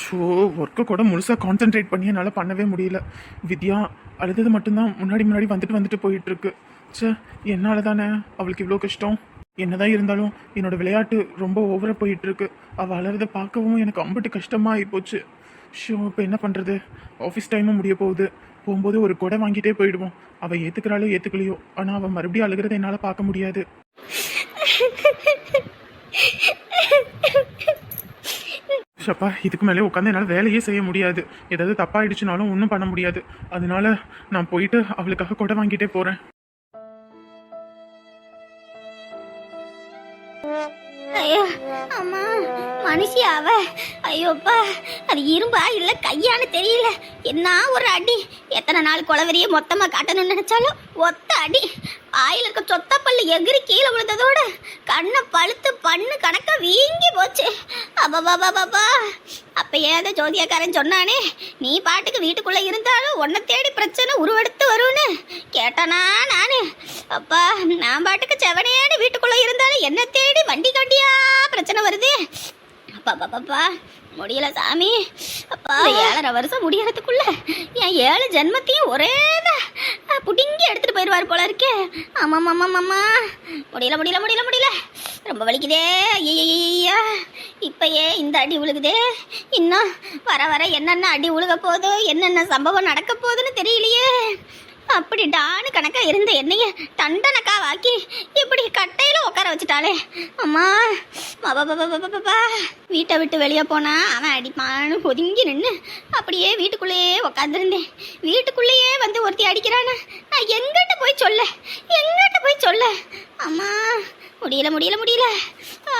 Show ஒர்க்கை கூட முழுசாக கான்சென்ட்ரேட் பண்ணி என்னால் பண்ணவே முடியல. வித்யா அழுதது மட்டும்தான் முன்னாடி முன்னாடி வந்துட்டு வந்துட்டு போயிட்டு இருக்கு ச்சே என்னால் தானே அவளுக்கு இவ்வளோ கஷ்டம். என்னதான் இருந்தாலும் என்னோட விளையாட்டு ரொம்ப ஓவராக போயிட்டு இருக்கு அவள் அழுறத பார்க்கவும் எனக்கு அம்பட்டு கஷ்டமாக ஆகிப்போச்சு ஷோ இப்போ என்ன பண்ணுறது ஆஃபீஸ் டைமும் முடிய போகுது. போகும்போது ஒரு கொடை வாங்கிட்டே போயிடுவோம். அவள் ஏற்றுக்கிறாளோ ஏற்றுக்கலையோ ஆனால் அவள் மறுபடியும் அழுகிறத என்னால் பார்க்க முடியாது. ஷப்பா இதுக்கு மேலே உட்காந்து என்னால் வேலையே செய்ய முடியாது. ஏதாவது தப்பாயிடுச்சுனாலும் ஒன்றும் பண்ண முடியாது. அதனால நான் போயிட்டு அவளுக்காக கொடை வாங்கிட்டே போகிறேன் மனுஷி அவ ஐயோப்பா அது இரும்பா இல்ல கையான்னு தெரியல. என்ன ஒரு அடி? எத்தனை நாள் குளவரிய மொத்தமா காட்டணும்னு நினைச்சாலும் ஒத்த அடி. ஆயில இருக்க சொத்த பல்லு எகிரி கீழே விழுந்ததோட கண்ணை பழுத்து பண்ணு கணக்காக வீங்கி போச்சு. அபாபாபாபா அப்ப ஏதோ ஜோதியாக்காரன் சொன்னானே நீ பாட்டுக்கு வீட்டுக்குள்ள இருந்தாலும் உன்னை தேடி பிரச்சனை உருவெடுத்து வரும்னு. கேட்டானா நானு. அப்பா நான் பாட்டுக்கு செவனேன்னு வீட்டுக்குள்ள இருந்தாலும் என்ன தேடி வண்டி கண்டியா பிரச்சனை வருது. அப்பா அப்பா முடியல சாமி. அப்பா ஏழரை வருஷம் முடியறதுக்குள்ள என் ஏழு ஜென்மத்தையும் ஒரே புடிங்கி எடுத்துட்டு போயிடுவார் போல இருக்கே. ஆமாம் ஆமாம் ஆமா முடியல முடியல முடியல முடியல. ரொம்ப வலிக்குதே. ஐயா இப்பயே இந்த அடி விழுகுதே இன்னும் வர வர என்னென்ன அடி விழுக போதோ என்னென்ன சம்பவம் நடக்க போகுதுன்னு தெரியலையே. அப்படி டானு கணக்கா இருந்த என்னைய தண்டனக்கா வாக்கி இப்படி கட்டையில உட்கார வச்சுட்டாளே. அம்மா பாபா வீட்டை விட்டு வெளியே போனா அவன் அடிப்பான்னு ஒதுங்கி நின்று அப்படியே வீட்டுக்குள்ளேயே உட்காந்துருந்தேன் வீட்டுக்குள்ளேயே வந்து ஒருத்தி அடிக்கிறானா? நான் எங்கிட்ட போய் சொல்ல எங்கிட்ட போய் சொல்ல. அம்மா முடியல முடியல முடியல. ஆ.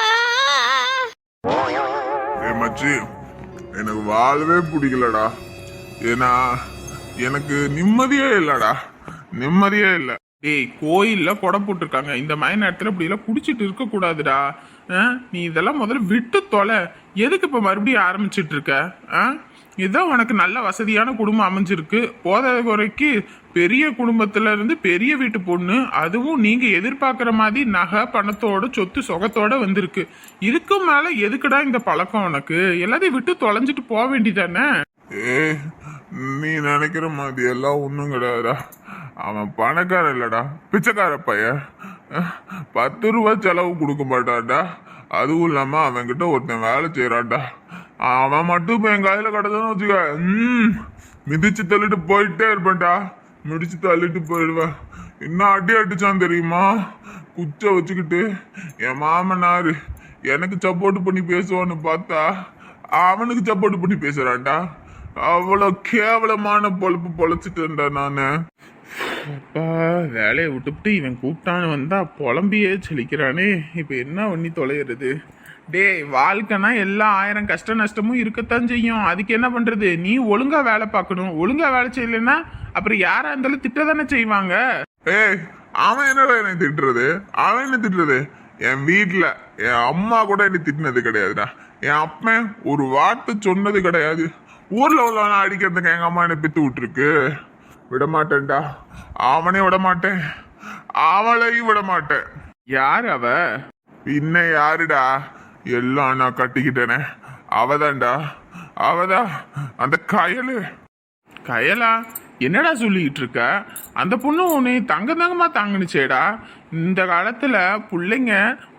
எனக்கு வாழவே பிடிக்கலடா. ஏன்னா எனக்கு நிம்மதியே இல்லடா. நிம்மதியே இல்லை. டேய் கோயில்ல கொடை போட்டிருக்காங்க. இந்த மாதிரி நேரத்தில் இப்படி எல்லாம் குடிச்சிட்டு இருக்க கூடாதுடா. ஆ? நீ இதெல்லாம் முதல்ல விட்டு தொலை. எதுக்கு இப்ப மறுபடியும் ஆரம்பிச்சிட்டு இருக்க? ஆ? இதுதான் உனக்கு நல்ல வசதியான குடும்பம் அமைஞ்சிருக்கு. போதாத குறைக்கு பெரிய குடும்பத்துல இருந்து பெரிய வீட்டு பொண்ணு. அதுவும் நீங்க எதிர்பார்க்குற மாதிரி நகை பணத்தோட சொத்து சொகத்தோட வந்திருக்கு. இதுக்கு மேல எதுக்குடா இந்த பழக்கம் உனக்கு? எல்லாத்தையும் விட்டு தொலைஞ்சிட்டு போக வேண்டிதானே நீ நினைக்கிற மாதிரி எல்லாம் ஒன்றும் கிடையாதுடா. அவன் பணக்காரன் இல்லைடா. பிச்சைக்கார பையன். பத்து ரூபா செலவு கொடுக்க மாட்டான்டா. அதுவும் இல்லாமல் அவன்கிட்ட ஒருத்தன் வேலை செய்கிறான்டா அவன் மட்டும் இப்போ என் கையில கிடந்தான்னு வச்சுக்க. ம் மிதிச்சு தள்ளிட்டு போயிட்டே இருப்பேன்டா. மிதிச்சு தள்ளிட்டு போயிடுவேன். என்ன அடி அடிச்சான் தெரியுமா? குச்சை வச்சுக்கிட்டு என் மாமனார் எனக்கு சப்போர்ட் பண்ணி பேசுவான்னு பார்த்தா அவனுக்கு சப்போர்ட் பண்ணி பேசுகிறான்டா அவ்வளோ கேவலமான பொழப்பு இருந்தேன் நான். அப்பா வேலையை விட்டுவிட்டு இவன் கூப்பிட்டான்னு வந்தா புலம்பியே செழிக்கிறானே. இப்போ என்ன பண்ணி தொலைகிறது டேய் வாழ்க்கைனா எல்லா ஆயிரம் கஷ்ட நஷ்டமும் இருக்கத்தான் செய்யும். அதுக்கு என்ன பண்றது? நீ ஒழுங்கா வேலை பார்க்கணும். ஒழுங்கா வேலை செய்யலைன்னா அப்புறம் யாரா இருந்தாலும் திட்ட தானே செய்வாங்க. ஏய் அவன் என்னடா என்னை திட்டுறது? அவன் என்ன திட்டுறது? என் வீட்டில் என் அம்மா கூட என்னை திட்டினது கிடையாதுடா. என் அப்பன் ஒரு வார்த்தை சொன்னது கிடையாது. ஊர்ல உள்ளவன அடிக்கிறதுக்கு எங்க அம்மா என்னை பித்து விட்டுருக்கு? விட மாட்டேன்டா அவனே விட மாட்டேன் அவளையும் விட மாட்டேன் யார் அவ? பின்ன யாருடா? எல்லாம் நான் கட்டிக்கிட்டேனே. அவதான்டா. அவதா. அந்த கயலு. கயலா? என்னடா சொல்லிக்கிட்டு இருக்க? அந்த பொண்ணு உன்னை தங்க தங்கமா தாங்குனுச்சேடா. இந்த காலத்தில் பிள்ளைங்க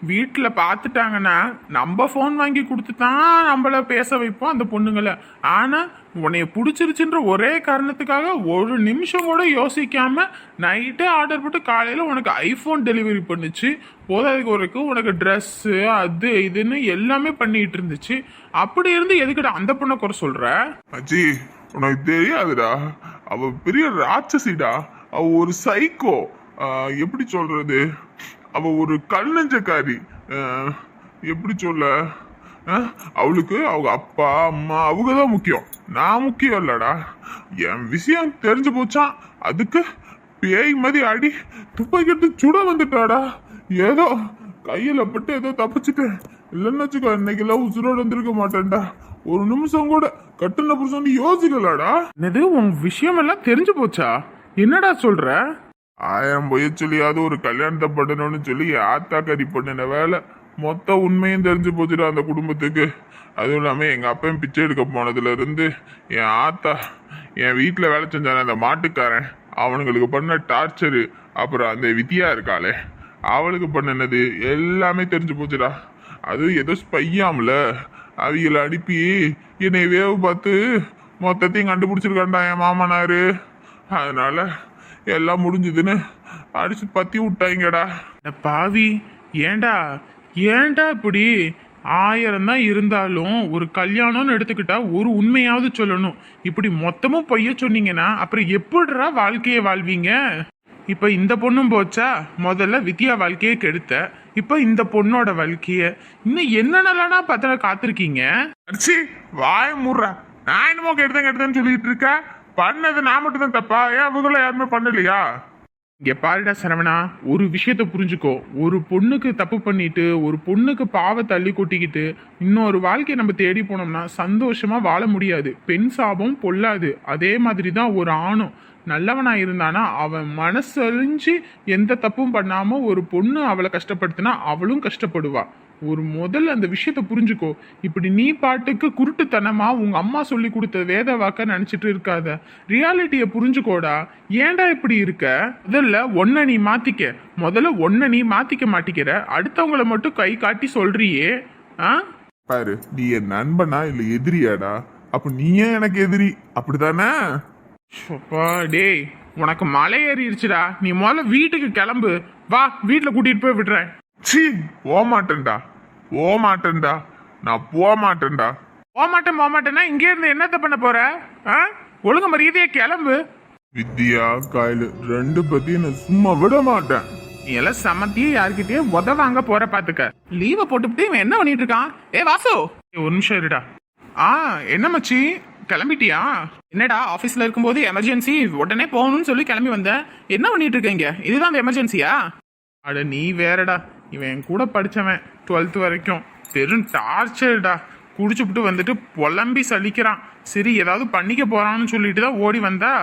வீட்டில் பார்த்துட்டாங்கன்னா நம்ம ஃபோன் வாங்கி கொடுத்து தான் நம்மள பேச வைப்போம் அந்த பொண்ணுங்களை. ஆனால் உன்னைய பிடிச்சிருச்சுன்ற ஒரே காரணத்துக்காக ஒரு நிமிஷம் கூட யோசிக்காம நைட்டே ஆர்டர் போட்டு காலையில் உனக்கு ஐஃபோன் டெலிவரி பண்ணுச்சு. போதாதுக்கு வரைக்கும் உனக்கு ட்ரெஸ்ஸு அது இதுன்னு எல்லாமே பண்ணிட்டு இருந்துச்சு. அப்படி இருந்து எதுக்கிட்ட அந்த பொண்ணை குறை சொல்கிற அஜி உனக்கு தெரியாதுடா. அவள் பெரிய ராட்சசிடா. அவள் ஒரு சைக்கோ எப்படி சொல்றது? அவ ஒரு கல்லஞ்சக்காரி எப்படி சொல்ல? அவளுக்கு அவங்க அப்பா அம்மா அவங்க தான் முக்கியம். நான் முக்கியம் இல்லடா. என் விஷயம் தெரிஞ்சு போச்சான் அதுக்கு பேய் மாதிரி அடி துப்பாக்கிட்டு சுட வந்துட்டாடா. ஏதோ கையில பட்டு ஏதோ தப்பிச்சுட்டேன் இல்லைன்னு வச்சுக்கோ இன்னைக்கெல்லாம் உசுரோட வந்திருக்க மாட்டேன்டா. ஒரு நிமிஷம் கூட கட்டுன புருஷன் யோசிக்கலாடா. இது உன் விஷயம் எல்லாம் தெரிஞ்சு போச்சா? என்னடா சொல்ற? ஆயிரம் பொய்ய சொல்லியாவது ஒரு கல்யாணத்தை பண்ணணும்னு சொல்லி என் ஆத்தா கறி பண்ணின வேலை மொத்த உண்மையும் தெரிஞ்சு போச்சுடா அந்த குடும்பத்துக்கு. அதுவும் இல்லாமல் எங்கள் அப்பையும் பிச்சை எடுக்க போனதுலேருந்து என் ஆத்தா என் வீட்டில் வேலை செஞ்சான அந்த மாட்டுக்காரன் அவனுங்களுக்கு பண்ண டார்ச்சரு அப்புறம் அந்த வித்தியா இருக்காளே அவளுக்கு பண்ணினது எல்லாமே தெரிஞ்சு போச்சுடா. அது ஏதோ ஸ்பையாம்ல அவங்கள அனுப்பி என்னை வேவு பார்த்து மொத்தத்தையும் கண்டுபிடிச்சிருக்காண்டா என் மாமனாரு. அதனால எல்லாம் முடிஞ்சுதுன்னு அடிச்சு பத்தி விட்டாங்கடா. அட பாவி ஏன்டா? ஏன்டா இப்படி? ஆயிரம் தான் இருந்தாலும் ஒரு கல்யாணம்னு எடுத்துக்கிட்டா ஒரு உண்மையாவது சொல்லணும். இப்படி மொத்தமும் பொய்ய சொன்னீங்கன்னா அப்புறம் எப்படிடா வாழ்க்கையை வாழ்வீங்க? இப்ப இந்த பொண்ணும் போச்சா? முதல்ல வித்யா வாழ்க்கையை கெடுத்த. இப்ப இந்த பொண்ணோட வாழ்க்கைய இன்னும் என்னென்னலாம் பார்த்தா காத்திருக்கீங்க? அடிச்சி வாய முடுறா. நான் என்னமோ கெடுத்தேன் கெடுத்தேன்னு சொல்லிட்டு இருக்க? பண்ணது நான் மட்டும் தான் தப்பா? ஏன் அவங்கள யாருமே பண்ணலையா? இங்கே பாருடா சரவணா ஒரு விஷயத்த புரிஞ்சுக்கோ. ஒரு பொண்ணுக்கு தப்பு பண்ணிட்டு ஒரு பொண்ணுக்கு பாவை தள்ளி கொட்டிக்கிட்டு இன்னொரு வாழ்க்கையை நம்ம தேடி போனோம்னா சந்தோஷமாக வாழ முடியாது. பெண் சாபம் பொல்லாது. அதே மாதிரி தான் ஒரு ஆணும். நல்லவனாக இருந்தானா அவன் மனசழிஞ்சு எந்த தப்பும் பண்ணாமல் ஒரு பொண்ணு அவளை கஷ்டப்படுத்தினா அவளும் கஷ்டப்படுவா. ஒரு முதல்ல அந்த விஷயத்த புரிஞ்சுக்கோ. இப்படி நீ பாட்டுக்கு குருட்டுத்தனமா உங்க அம்மா சொல்லி கொடுத்த வேத வாக்க நினைச்சிட்டு இருக்காத. ரியாலிட்டிய புரிஞ்சுக்கோடா. ஏன்டா இப்படி இருக்க? முதல்ல ஒன்ன நீ மாத்திக்க. முதல்ல ஒன்ன நீ மாத்திக்க மாட்டிக்கிற. அடுத்தவங்கள மட்டும் கை காட்டி சொல்றியே. ஆ? பாரு நீ என் நண்பனா இல்ல எதிரியாடா? அப்ப நீயே எனக்கு எதிரி? அப்படிதானே அப்பா டேய் உனக்கு மலை ஏறிடுச்சுடா நீ முதல்ல வீட்டுக்கு கிளம்பு. வா வீட்டில் கூட்டிட்டு போய் விடுறேன் சீ போக மாட்டேன்டா போக மாட்டேன்டா நான் போக மாட்டேன்டா போமாட்டேன் போமாட்டேன்னா இங்கே இருந்து என்னத்த பண்ண போற? ஆ? ஒழுங்கு மரியாதையா கிளம்பு. வித்யா காயலு ரெண்டு பத்தியும் நான் சும்மா விட மாட்டேன். நீ எல்லாம் சமத்தியே யார்கிட்டயே உத வாங்க போற பாத்துக்க. லீவை போட்டுவிட்டு இவன் என்ன பண்ணிட்டு இருக்கான்? ஏ வாசு. ஏய், ஒரு நிமிஷம் இருடா. ஆ என்ன மச்சி? கிளம்பிட்டியா? என்னடா ஆபீஸ்ல இருக்கும்போது எமர்ஜென்சி உடனே போகணும்னு சொல்லி கிளம்பி வந்த? என்ன பண்ணிட்டு இருக்கீங்க இதுதான் அந்த எமர்ஜென்சியா அட நீ வேறடா. இவன் என் கூட படித்தவன் டுவெல்த் வரைக்கும். பெரும் டார்ச்சர்டா குடிச்சுப்புட்டு வந்துட்டு புலம்பி சலிக்கிறான். சரி ஏதாவது பண்ணிக்க போகிறான்னு சொல்லிட்டு தான் ஓடி வந்தா.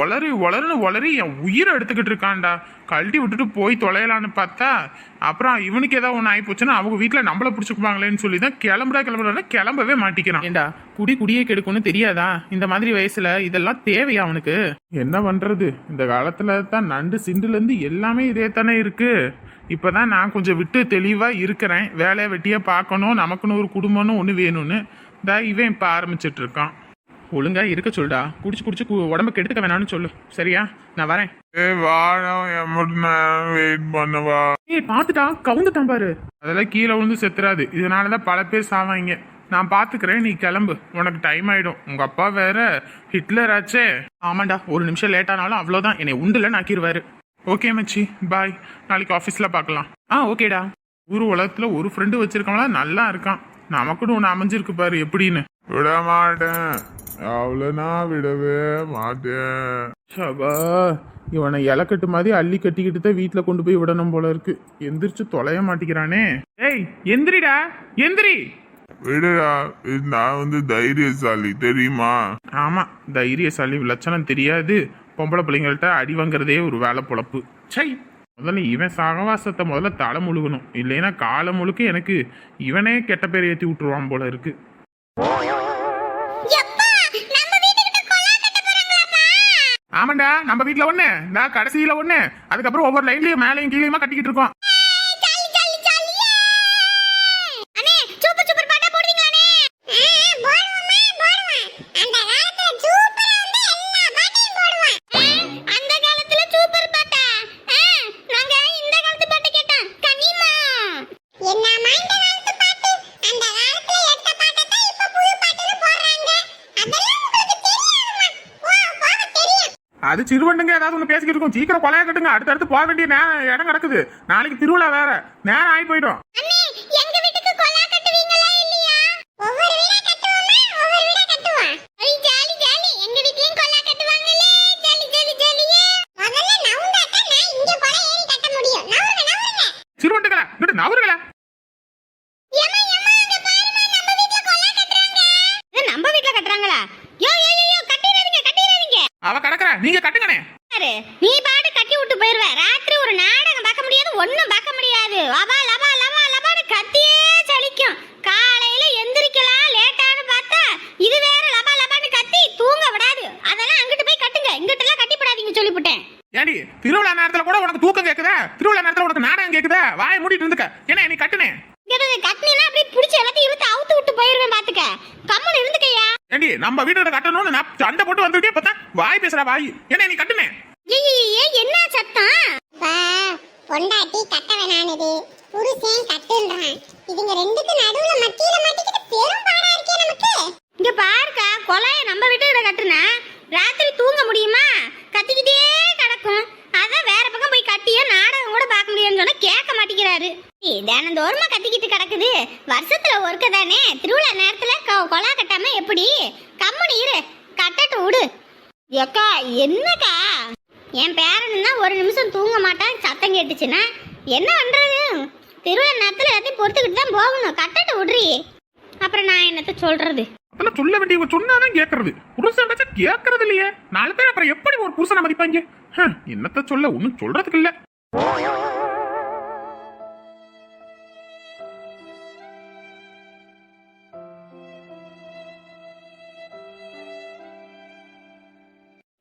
ஒளறி ஒளருன்னு ஒளறி என் உயிரை எடுத்துக்கிட்டு இருக்கான்டா. கழட்டி விட்டுட்டு போய் தொலையலான்னு பார்த்தா அப்புறம் இவனுக்கு ஏதாவது ஒன்று ஆகி போச்சுன்னா அவங்க வீட்டில் நம்மள பிடிச்சிக்குவாங்களேன்னு சொல்லி தான் கிளம்புறா கிளம்புறா கிளம்பவே மாட்டிக்கிறான். ஏண்டா குடி குடியே கெடுக்கும்னு தெரியாதா? இந்த மாதிரி வயசுல இதெல்லாம் தேவையா அவனுக்கு? என்ன பண்றது? இந்த காலத்துல தான் நண்டு சிண்டுலேருந்து எல்லாமே இதே தானே இருக்கு. இப்பதான் நான் கொஞ்சம் விட்டு தெளிவா இருக்கிறேன். வேலையை வெட்டியா பார்க்கணும் நமக்குன்னு ஒரு குடும்பம்னு ஒன்று வேணும்னு. தா இவன் இப்போ ஆரம்பிச்சிட்டு ஒழுங்கா இருக்க சொல்டா. குடிச்சு குடிச்சு உடம்ப கெடுத்துக்க வேணாம்னு சொல்லு. சரியா? நான் வரேன். ஏ நேரம் வெயிட் பண்ணவா? ஏய் பாத்துட்டா கவுந்துட்டான் பாரு. அதெல்லாம் கீழே விழுந்து செத்துறாது. இதனாலதான் பல பேர் சாவாங்க. நான் பாத்துக்கிறேன் நீ கிளம்பு. உனக்கு டைம் ஆயிடும். உங்க அப்பா வேற ஹிட்லர் ஆச்சே. ஆமாண்டா ஒரு நிமிஷம் லேட் ஆனாலும் அவ்வளோதான் என்னை உண்டுல நாக்கிடுவாரு. ஓகே மச்சி. பாய் நாளைக்கு ஆஃபீஸ்ல பார்க்கலாம் ஆ ஓகேடா ஊர் உலகத்துல ஒரு ஃப்ரெண்டு வச்சிருக்கவங்களா நல்லா இருக்கான். நமக்குன்னு ஒன்று அமைஞ்சிருக்கு பாரு எப்படின்னு. விட மாட்டேன் அவளை நான் விடவே மாட்டேன். ஷபா இவனை இலக்கட்டு மாதிரி அள்ளி கட்டிக்கிட்டு தான் வீட்டில் கொண்டு போய் விடணும் போல இருக்கு. எந்திரிச்சு தொலைய மாட்டேங்கிறானே. ஏய் எந்திரிடா எந்திரி. விடுடா நான் வந்து தைரியசாலி தெரியுமா? ஆமா தைரியசாலி லட்சணம் தெரியாது. பொம்பளை பிள்ளைங்கள்ட்ட அடி வாங்குறதே ஒரு வேலை பொழப்பு. சை. முதல்ல இவன் சகவாசத்தை முதல்ல தலை முழுகணும். இல்லைன்னா காலை முழுக்க எனக்கு இவனே கெட்ட பேர் ஏற்றி விட்டுருவான் போல இருக்கு. ஆமாண்டா நம்ம வீட்டில் ஒன்று நான் கடைசியில் ஒன்று அதுக்கப்புறம் ஒவ்வொரு லைன்லையும் மேலையும் கீழேயுமா கட்டிக்கிட்டு இருக்கோம். அது சிறுவண்டுங்க ஏதாவது ஒன்று பேசிக்கிட்டு இருக்கும். சீக்கிரம் கொலையா கட்டுங்க. அடுத்தடுத்து போக வேண்டிய நேரம் இடம் கிடக்குது. நாளைக்கு திருவிழா வேற. நேரம் ஆகி போயிடும் அண்ணே எங்க வீட்டுக்கு கொலா கட்டுவீங்களா இல்லையா ஒவ்வொரு வீடா கட்டுவோமா ஒவ்வொரு வீடா கட்டுவோம் ஐ ஜாலி ஜாலி எங்க வீட்லயும் கொலா கட்டுவாங்களே ஜாலி ஜாலி ஜாலியே முதல்ல நவுந்தா தான் நான் இங்க கொலை ஏறி கட்ட முடியும் நவுருங்க நவுருங்க சிறுவண்டுகளா இங்கிட்டு நவருங்களா ஏமா ஏமா அங்க பாருமா நம்ம வீட்ல கொலா கட்டுறாங்க நம்ம வீட்ல கட்டுறாங்களா யோ யோ யோ, யோ கட்டிராதீங்க கட்டிராதீங்க அவ கிடக்குற நீங்க கட்டுங்கண்ணே பாரு நீ பாட்டு கட்டி விட்டு போயிருவ ராத்திரி ஒரு நாடகம் பார்க்க முடியாது ஒண்ணும் பார்க்க முடியாது லவா லவா லவா கத்தியே சலிக்கும் காலையில எந்திரிக்கலாம் லேட்டான்னு பார்த்தா இது வேற லபா லபான்னு கத்தி தூங்க விடாது அதெல்லாம் அங்கிட்டு போய் கட்டுங்க இங்கிட்ட எல்லாம் கட்டிப்படாதீங்க சொல்லிவிட்டேன் ஏடி திருவிழா நேரத்துல கூட உனக்கு தூக்கம் கேக்குதா? திருவிழா நேரத்துல உனக்கு நாடகம் கேக்குதா? வாயை மூடிட்டு இருந்துக்க. என்ன நீ கட்டுனே கட்டினா அப்படியே பிடிச்சி எல்லாத்தையும் இழுத்து அவுத்து விட்டு போயிருவேன் பாத்துக்க. கம்முன்னு இருந்துக்கையா? ஏண்டி நம்ம வீட்டுல கட்டணும்னு நான் சண்டை போட்டு வந்துட்டே பார்த்தா வாய் பேசுற வாய். என்ன நீ கட்டுனே ஏய் என்ன சத்தம் பா பொண்டாட்டி கட்ட வேணானுது புருஷன் கட்டுன்றான் இதுங்க ரெண்டுக்கு நடுவுல மத்தியில மாட்டிக்கிட்டு பெரும் பாடா இருக்கே நமக்கு இங்க பாருக்கா கொலைய நம்ம வீட்டுல கட்டுனா ராத்திரி தூங்க முடியுமா கத்திக்கிட்டே கிடக்கும் அதான் வேற பக்கம் போய் கட்டியா நாடகம் கூட பார்க்க முடியும்னு சொன்னா கேட்க மாட்டேங்கிறாரு ஏய், தினந்தோறுமா கத்திக்கிட்டு கிடக்குது. வருஷத்துல ஒருக்க தானே திருவிழா நேரத்துல கொ- கொலா கட்டாம எப்படி? கம்முனு இரு. கட்டட்டு விடு. ஏக்கா என்னக்கா? என் பேரன் ஒரு நிமிஷம் தூங்க மாட்டான். சத்தம் கேட்டுச்சுன்னா என்ன பண்றது? திருவிழா நேரத்துல எல்லாத்தையும் பொறுத்துக்கிட்டு தான் போகணும். கட்டட்டு விடுறி. அப்புறம் நான் என்னத்த சொல்றது? அதெல்லாம் சொல்ல வேண்டிய சொன்னாதான் கேக்குறது. புருஷன் வச்சா கேக்குறது இல்லையே. நாலு பேர் அப்புறம் எப்படி ஒரு புருஷனை மதிப்பாங்க? என்னத்த சொல்ல? ஒன்னும் சொல்றதுக்கு இல்லை.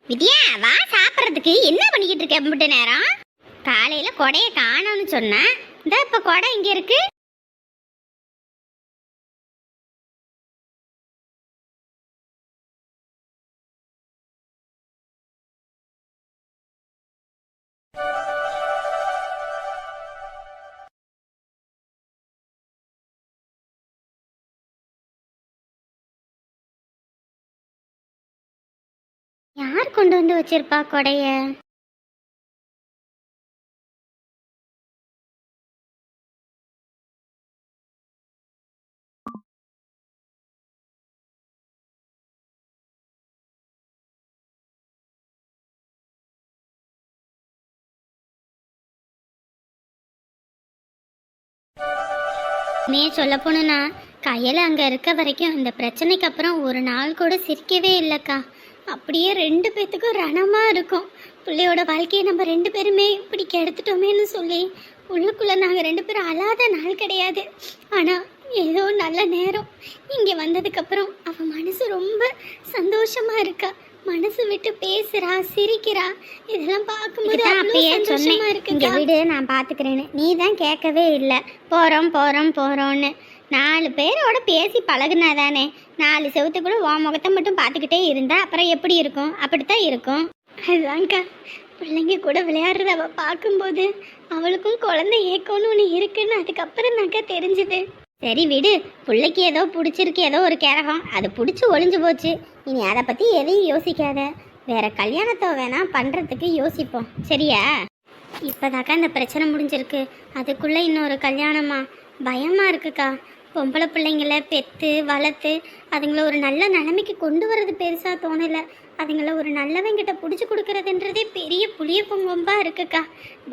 வித்யா வா சாப்பிட்றதுக்கு. என்ன பண்ணிக்கிட்டு இருக்க முட்டு நேரம்? காலையில் கொடையை காணோம்னு சொன்னேன் இந்த இப்போ கொடை இங்கே இருக்கு? யார் கொண்டு வந்து வச்சிருப்பா கொடைய? நீ சொல்ல போனா கையில் அங்கே இருக்க வரைக்கும் இந்த பிரச்சனைக்கு அப்புறம் ஒரு நாள் கூட சிரிக்கவே இல்லைக்கா. அப்படியே ரெண்டு பேத்துக்கும் ரணமாக இருக்கும். பிள்ளையோட வாழ்க்கையை நம்ம ரெண்டு பேருமே இப்படி கெடுத்துட்டோமேன்னு சொல்லி உள்ளுக்குள்ளே நாங்கள் ரெண்டு பேரும் அழாத நாள் கிடையாது. ஆனால் ஏதோ நல்ல நேரம். இங்கே வந்ததுக்கப்புறம் அவன் மனசு ரொம்ப சந்தோஷமாக இருக்கா. மனசு விட்டு பேசுறா சிரிக்கிறா. இதெல்லாம் பார்க்கும்போது அப்பயே சொன்னேன். இங்க வீடு நான் பாத்துக்கிறேன்னு நீ தான் கேட்கவே இல்லை. போறோம் போறோம் போறோம்னு. நாலு பேரோட பேசி பழகுனா தானே நாலு செவத்துக்குள்ள உன் முகத்தை மட்டும் பார்த்துக்கிட்டே இருந்தா அப்புறம் எப்படி இருக்கும்? அப்படித்தான் இருக்கும். அதுதான்க்கா பிள்ளைங்க கூட விளையாடுறத அவள் பார்க்கும்போது அவளுக்கும் குழந்தை ஏக்கம்னு ஒன்று இருக்குன்னு அதுக்கப்புறம் தான்க்கா தெரிஞ்சுது. சரி விடு பிள்ளைக்கு ஏதோ பிடிச்சிருக்கு ஏதோ ஒரு கேரகம். அது பிடிச்சி ஒளிஞ்சு போச்சு. இனி அதை பற்றி எதையும் யோசிக்காத. வேற கல்யாணத்தை வேணா பண்ணுறதுக்கு யோசிப்போம். சரியா? இப்போதாக்கா இந்த பிரச்சனை முடிஞ்சிருக்கு. அதுக்குள்ளே இன்னொரு கல்யாணமா? பயமாக இருக்குக்கா. பொம்பளை பிள்ளைங்கள பெற்று வளர்த்து அதுங்கள ஒரு நல்ல நிலைமைக்கு கொண்டு வர்றது பெருசாக தோணலை. அதுங்கள ஒரு நல்லவங்கிட்ட பிடிச்சி கொடுக்கறதுன்றதே பெரிய புளிய பொங்கொம்பாக இருக்குக்கா.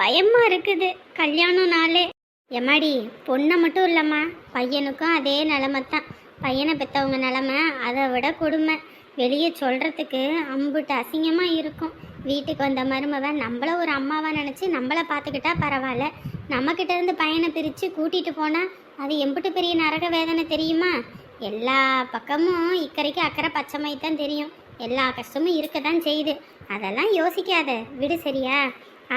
பயமாக இருக்குது கல்யாணம் நாளே. எம்மாடி பொண்ணை மட்டும் இல்லைம்மா பையனுக்கும் அதே நிலமை தான் பையனை பெற்றவங்க நிலமை அதை விட கொடுமை. வெளியே சொல்கிறதுக்கு அம்புட்டு அசிங்கமாக இருக்கும். வீட்டுக்கு வந்த மருமவ நம்மள ஒரு அம்மாவாக நினச்சி நம்மளை பார்த்துக்கிட்டா பரவாயில்ல. நம்மக்கிட்ட இருந்து பையனை பிரித்து கூட்டிகிட்டு போனால் அது எம்புட்டு பெரிய நரக வேதனை தெரியுமா? எல்லா பக்கமும் இக்கரைக்கு அக்கறை பச்சை தான் தெரியும். எல்லா கஷ்டமும் இருக்க தான் செய்யுது. அதெல்லாம் யோசிக்காத. விடு சரியா?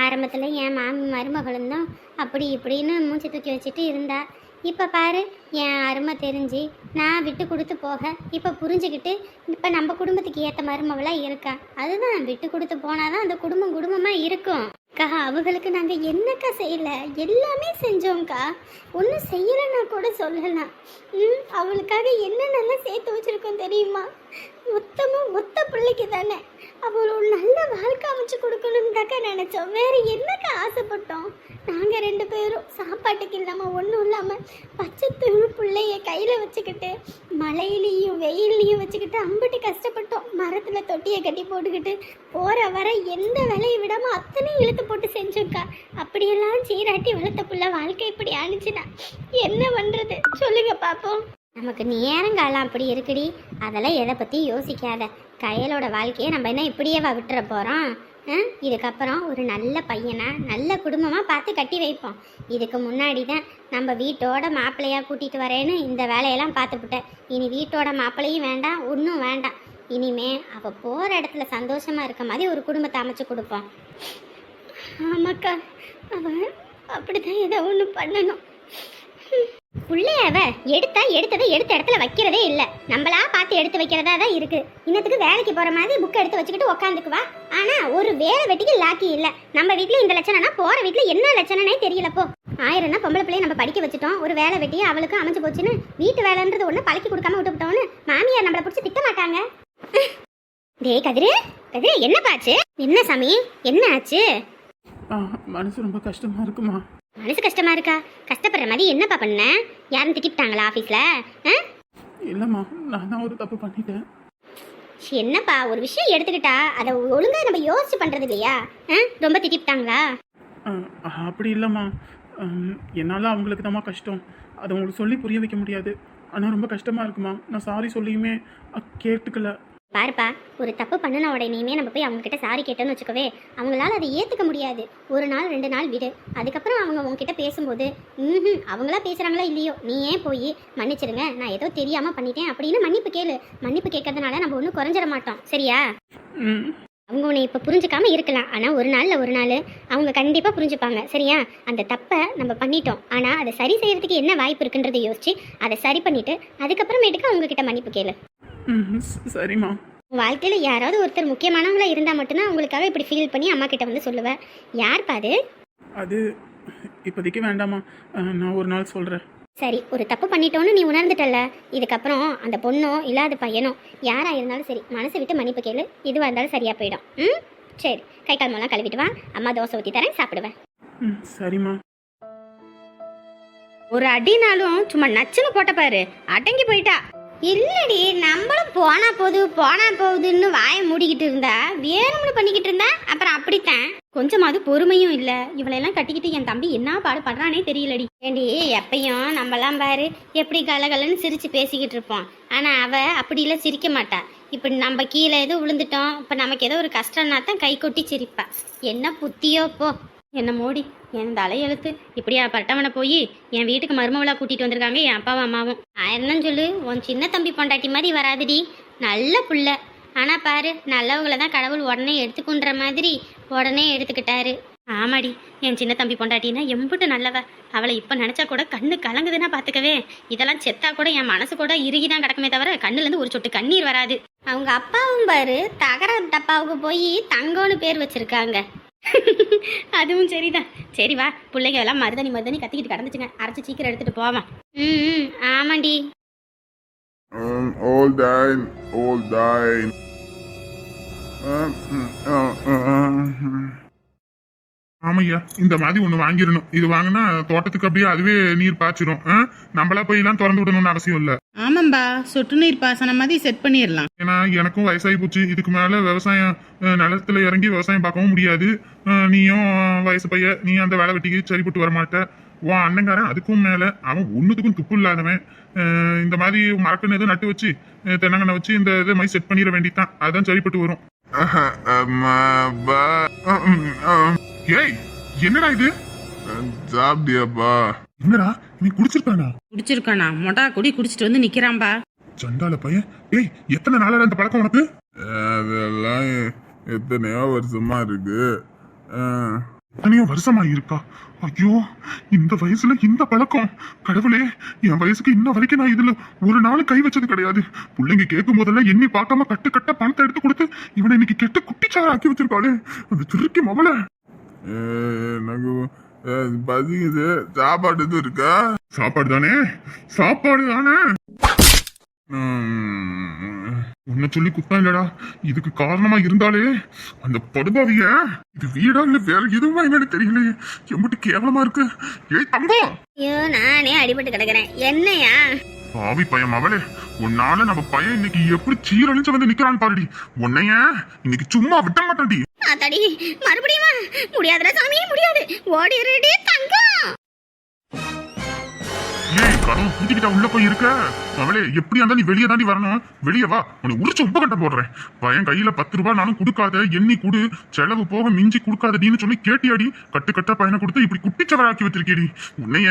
ஆரம்பத்தில் என் மாமி மருமகளும் தான் அப்படி இப்படின்னு மூச்சு தூக்கி வச்சுட்டு இருந்தா. இப்போ பாரு என் அருமை தெரிஞ்சு நான் விட்டு கொடுத்து போக இப்போ புரிஞ்சுக்கிட்டு இப்போ நம்ம குடும்பத்துக்கு ஏற்ற மருமவளாக இருக்கா? அதுதான் விட்டு கொடுத்து போனாதான் அந்த குடும்பம் குடும்பமாக இருக்கும். அக்கா அவங்களுக்கு நாங்கள் என்னக்கா செய்யலை? எல்லாமே செஞ்சோம்க்கா. ஒன்றும் செய்யலைன்னா கூட சொல்லலாம். ம் அவளுக்காக என்னென்னலாம் சேர்த்து வச்சுருக்கோம் தெரியுமா? மொத்தமும் மொத்த பிள்ளைக்கு தானே. அவள் ஒரு நல்ல வாழ்க்கை அமைச்சு கொடுக்கணும்னு நினைச்சோம் நினச்சோம். வேற என்னக்கா ஆசைப்பட்டோம்? நாங்கள் ரெண்டு பேரும் சாப்பாட்டுக்கு இல்லாமல் ஒன்றும் இல்லாமல் பச்சை தூள் பிள்ளைய கையில் வச்சுக்கிட்டு மழையிலையும் வெயிலையும் வச்சுக்கிட்டு அம்பிட்டு கஷ்டப்பட்டோம். மரத்தில் தொட்டியை கட்டி போட்டுக்கிட்டு போகிற வர எந்த வேலையை விடாமல் அத்தனை இழுத்து போட்டு செஞ்சோம்க்கா. அப்படியெல்லாம் சீராட்டி வளர்த்த புள்ள வாழ்க்கை இப்படி அனுச்சுனா என்ன பண்ணுறது சொல்லுங்க பார்ப்போம் நமக்கு நேரங்காலம் அப்படி இருக்குடி. அதெல்லாம் எதை பற்றி யோசிக்காத. கையலோட வாழ்க்கையை நம்ம என்ன இப்படியே விட்டுற போகிறோம் இதுக்கப்புறம் ஒரு நல்ல பையனை நல்ல குடும்பமாக பார்த்து கட்டி வைப்போம். இதுக்கு முன்னாடி தான் நம்ம வீட்டோட மாப்பிள்ளையாக கூட்டிகிட்டு வரேன்னு இந்த வேலையெல்லாம் பார்த்துப்புட்டேன். இனி வீட்டோட மாப்பிள்ளையும் வேண்டாம் ஒன்றும் வேண்டாம். இனிமே அவள் போகிற இடத்துல சந்தோஷமாக இருக்க மாதிரி ஒரு குடும்பத்தை அமைச்சு கொடுப்போம். ஆமாக்கா அவன் அப்படிதான் ஏதோ ஒன்று பண்ணணும். புள்ளையாவ எடுத்தா எடுத்ததை எடுத்த இடத்துல வைக்கிறதே இல்லை. நம்மளா பார்த்து எடுத்து வைக்கிறதா தான் இருக்கு. இன்னத்துக்கு வேலைக்கு போற மாதிரி புக் எடுத்து வச்சுக்கிட்டு உக்காந்துக்குவா ஆனா ஒரு வேலை வெட்டிக்கு லாக்கி இல்ல. நம்ம வீட்ல இந்த லட்சணம்னா போற வீட்ல என்ன லட்சணனே தெரியலப்போ ஆயிரம்னா பொம்பளை பிள்ளைய நம்ம படிக்க வச்சுட்டோம். ஒரு வேலை வெட்டி அவளுக்கு அமைஞ்சு போச்சுன்னு வீட்டு வேலைன்றது ஒண்ணு பழக்கி கொடுக்காம விட்டுவிட்டோம்னு மாமியார் நம்மளை பிடிச்சி திட்ட மாட்டாங்க. டேய் கதிரு கதிரு என்ன பாச்சு என்ன சாமி? என்ன ஆச்சு? மனசு ரொம்ப கஷ்டமா இருக்குமா? மனசு கஷ்டமா இருக்கா? கஷ்டப்படுற மாதிரி என்னப்பா பண்ண? யாரும் திட்டிவிட்டாங்களா ஆஃபீஸில் ஆ? இல்லைம்மா நான் தான் ஒரு தப்பு பண்ணிட்டேன். என்னப்பா ஒரு விஷயம் எடுத்துக்கிட்டா அதை ஒழுங்கா நம்ம யோசிச்சு பண்றது இல்லையா? ஆ? ரொம்ப திட்டிவிட்டாங்களா? ஆ, அப்படி இல்லைம்மா. என்னால் அவங்களுக்கு தாம்மா கஷ்டம். அதை உங்களுக்கு சொல்லி புரிய வைக்க முடியாது. ஆனால் ரொம்ப கஷ்டமாக இருக்குமா? நான் சாரி சொல்லியுமே கேட்டுக்கல. பாருப்பா ஒரு தப்பு பண்ணின உடனேயுமே நம்ம போய் அவங்க கிட்ட சாரி கேட்டோன்னு வச்சுக்கவே அவங்களால அதை ஏத்துக்க முடியாது. ஒரு நாள் ரெண்டு நாள் விடு. அதுக்கப்புறம் அவங்க உங்ககிட்ட பேசும்போது ம் அவங்களா பேசுறாங்களா இல்லையோ? நீ ஏன் போய் மன்னிச்சிடுங்க நான் ஏதோ தெரியாம பண்ணிட்டேன். அப்படின்னு மன்னிப்பு கேளு. மன்னிப்பு கேட்கறதுனால நம்ம ஒன்றும் குறைஞ்சிட மாட்டோம். சரியா? ம். அவங்க உன்னை இப்போ புரிஞ்சுக்காம இருக்கலாம். ஆனால் ஒரு நாளில் ஒரு நாள் அவங்க கண்டிப்பாக புரிஞ்சுப்பாங்க. சரியா? அந்த தப்பை நம்ம பண்ணிட்டோம். ஆனால் அதை சரி செய்யறதுக்கு என்ன வாய்ப்பு இருக்குன்றதை யோசிச்சு அதை சரி பண்ணிட்டு அதுக்கப்புறமேட்டுக்கு அவங்க கிட்ட மன்னிப்பு கேளு. ம் சரிம்மா. வாழ்க்கையில் யாராவது ஒருத்தர் முக்கியமானவங்களா இருந்தால் மட்டும்தான் அவங்களுக்காக இப்படி ஃபீல் பண்ணி அம்மா கிட்ட வந்து சொல்லுவேன் யார்ப்பா அது? அது இப்போதைக்கு வேண்டாம்மா. அ, நான் ஒரு நாள் சொல்கிறேன் சரி ஒரு தப்பு பண்ணிட்டோன்னு நீ உணர்ந்துட்டல்ல. இதுக்கப்புறம் அந்த பொண்ணோ இல்லாத பையனோ யாராக இருந்தாலும் சரி மனசை விட்டு மன்னிப்பு கேளு. எதுவாக இருந்தாலும் சரியாக போயிடும். ம்? சரி கை கால் மூலம் கழுவிட்டு வா. அம்மா தோசை ஊற்றி தரேன் சாப்பிடுவேன் ம் சரிம்மா. ஒரு அடினாலும் சும்மா நச்சுன்னு போட்ட பாரு. அடங்கி போயிட்டா. இல்லடி நம்மளும் போனா போகுது போனா போகுதுன்னு வாயை மூடிக்கிட்டு இருந்தா வேணும்னு பண்ணிக்கிட்டு இருந்தா அப்புறம் அப்படித்தான். கொஞ்சமாவது பொறுமையும் இல்ல. இவளையெல்லாம் கட்டிக்கிட்டு என் தம்பி என்ன பாடு படுறானே தெரியலடி. ஏண்டி எப்பயும் நம்மலாம் பாரு எப்படி கலகலன்னு சிரிச்சு பேசிக்கிட்டு இருப்போம். ஆனா அவ அப்படிலாம் சிரிக்க மாட்டா. இப்ப நம்ம கீழே எதுவும் விழுந்துட்டோம். இப்ப நமக்கு ஏதோ ஒரு கஷ்டம்னா தான் கை கொட்டி சிரிப்பா. என்ன புத்தியோ போ. என்ன மோடி? என் தலையெழுத்து இப்படியா பட்டவனை போய் என் வீட்டுக்கு மருமவளாக கூட்டிட்டு வந்திருக்காங்க என் அப்பாவும் அம்மாவும். ஆயிரம் சொல்லு. உன் சின்ன தம்பி பொண்டாட்டி மாதிரி வராதுடி. நல்ல புள்ள. ஆனால் பாரு நல்லவங்கள தான் கடவுள் உடனே எடுத்துக்குன்ற மாதிரி உடனே எடுத்துக்கிட்டாரு. ஆமாடி. என் சின்ன தம்பி பொண்டாட்டினா எம்புட்டு நல்லவ. அவளை இப்போ நினச்சா கூட கண்ணு கலங்குதுன்னா பார்த்துக்கவே இதெல்லாம் செத்தா கூட என் மனசு கூட இறுகி தான் கிடக்குமே தவிர கண்ணுலேருந்து ஒரு சொட்டு கண்ணீர் வராது. அவங்க அப்பாவும் பாரு தகர டப்பாவுக்கு போய் தங்கம்னு பேர் வச்சிருக்காங்க. அதுவும் சரிதான். சரி வா பிள்ளைங்க எல்லாம் மருதனி மருதனி கத்திக்கிட்டு கடந்துச்சுங்க. அரைச்சு சீக்கிரம் எடுத்துட்டு போவோம்? ம் ஆமாண்டி. Um, all dine, all thine. Uh, uh, uh, uh, ஆமையா இந்த மாதிரி ஒண்ணு வாங்கிடணும். இது வாங்கினா தோட்டத்துக்கு அப்படியே அதுவே நீர் பாய்ச்சிரும். ஆ? நம்மளா போய் எல்லாம் திறந்து விடணும்னு அவசியம் இல்ல. ஆமாம்பா சொட்டு நீர் பாசனம் மாதிரி செட் பண்ணிடலாம். ஏன்னா எனக்கும் வயசாகி போச்சு. இதுக்கு மேல விவசாயம் நிலத்துல இறங்கி விவசாயம் பார்க்கவும் முடியாது. நீயும் வயசு பைய நீ அந்த வேலை வெட்டிக்கு சரிப்பட்டு வர மாட்ட. உன் அண்ணங்காரன் அதுக்கும் மேல அவன் ஒண்ணுத்துக்கும் துப்பு இல்லாதவன். இந்த மாதிரி மரக்கன்னு எதுவும் நட்டு வச்சு தென்னங்கண்ணை வச்சு இந்த இதை மாதிரி செட் பண்ணிட வேண்டியதான் அதான் சரிப்பட்டு வரும். ஏய் என்னடா இது? சாப்பிட்டியாப்பா. என்னடா நீ குடிச்சிருக்கானா? குடிச்சிருக்கானா? மொட்டா குடி குடிச்சிட்டு வந்து நிக்கிறான்பா. சண்டால பையன். ஏய் எத்தனை நாளா இந்த பழக்கம் உனக்கு? அதெல்லாம் எத்தனையோ வருஷமா இருக்கு. எத்தனையோ வருஷமா இருக்கா? ஐயோ இந்த வயசுல இந்த பழக்கம். கடவுளே என் வயசுக்கு இன்ன வரைக்கும் நான் இதுல ஒரு நாள் கை வச்சது கிடையாது. பிள்ளைங்க கேட்கும் போதெல்லாம் எண்ணி பார்க்காம கட்டு கட்ட பணத்தை எடுத்து கொடுத்து இவனை இன்னைக்கு கெட்டு குட்டிச்சார ஆக்கி வச்சிருக்காளே. அந்த திருக்கி மவள. எனக்கு பதிக்குது சாப்பாடு எதுவும் இருக்கா? சாப்பாடு தானே? சாப்பாடு தானே? உன்னை சொல்லி குத்தம் இல்லடா. இதுக்கு காரணமா இருந்தாலே அந்த படுபாவிய இது வீடா இல்ல வேற எதுவுமா என்னன்னு தெரியலையே. எம்பிட்டு கேவலமா இருக்கு. ஏய் தங்கம் ஐயோ நானே அடிபட்டு கிடக்குறேன். என்னையா? பாவி பையன் அவளே உன்னால நம்ம பையன் இன்னைக்கு எப்படி சீரழிச்சு வந்து நிக்கிறான்னு பாருடி. உன்னைய இன்னைக்கு சும்மா விட்ட மாட்டான்டி. ஆத்தாடி மறுபடியுமா முடியாதுல சாமி முடியாது. ஓடிடுடி தங்கம். ஏய் கதவு பூட்டிக்கிட்டா உள்ள போய் இருக்க? அவளே எப்படியா இருந்தா நீ வெளியே தாண்டி வரணும். வெளியே வா உனக்கு உரிச்சு உப்பு கட்ட போடுறேன். பையன் கையில பத்து ரூபாய் நானும் கொடுக்காத எண்ணி கொடு. செலவு போக மிஞ்சி கொடுக்காதடின்னு சொல்லி கேட்டியாடி. கட்டு கட்டா பையனை கொடுத்து இப்படி குட்டிச்சவராக்கி வச்சிருக்கேடி. உன்னைய?